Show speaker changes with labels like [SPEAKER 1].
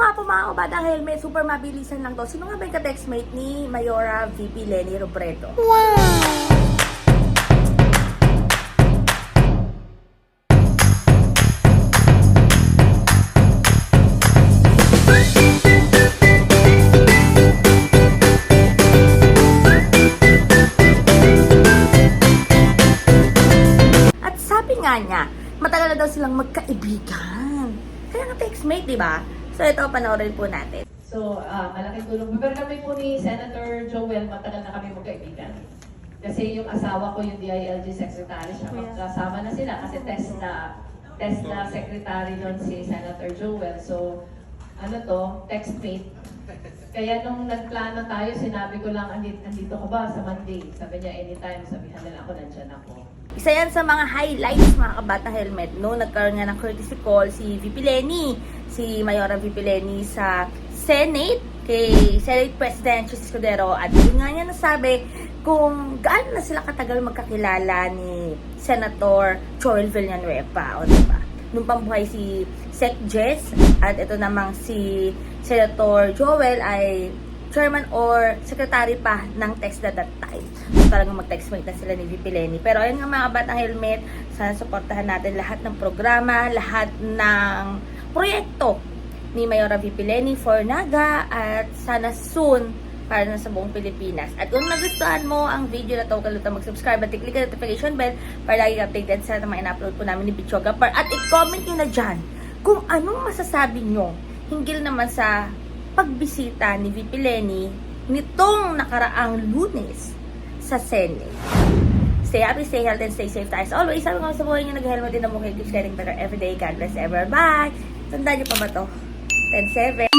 [SPEAKER 1] nga po mga kabata helmet, super mabilisan lang to. Sino nga ba yung ka-textmate ni Mayora VP Lenny Robredo? Sabi nga niya, matagal na daw silang magkaibigan. Kaya nga textmate, di ba? So ito, panoorin po natin.
[SPEAKER 2] So, ah, malaking tulong. Pero kami po ni Senator Joel, matagal na kami magkaibigan. Kasi yung asawa ko, yung DILG secretary, siya magkasama na sila kasi test na test na secretary doon si Senator Joel. So, ano to, textmate. Kaya nung nagplano tayo, sinabi ko lang, andito, andito ka ba sa Monday? Sabi niya, anytime. Sabihan nila ako, nandyan ako.
[SPEAKER 1] Isa yan sa mga highlights mga kabata helmet no? Nagkaroon nga ng courtesy call si VP Lenny si Mayora VP Lenny sa Senate kay Senate President Chis Escudero. At yun nga niya nasabi kung gaano na sila katagal magkakilala ni Senator Joel Villanueva o diba nung pambuhay si Sec Jess at ito namang si Senator Joel ay chairman or secretary pa ng text at that time. So, talagang mag-textmate na sila ni VP Lenny. Pero ayun nga mga batang helmet, sana supportahan natin lahat ng programa, lahat ng proyekto ni Mayora VP Lenny for Naga at sana soon para na sa buong Pilipinas. At kung nagustuhan mo ang video na to, kalutan mag-subscribe at i-click ang notification bell para lagi updated sa mga in-upload po namin ni Bichoga Par. At i-comment nyo na dyan kung anong masasabi nyo hinggil naman sa pagbisita ni VP Lenny nitong nakaraang lunes sa Senate. Stay happy, stay healthy, and stay safe tayo. As always, sabi ko sa buhay niyo, nag-helmet din ang mukha. Keeps getting better every day. God bless everyone. Bye! Tandaan niyo pa ba to? 10-7.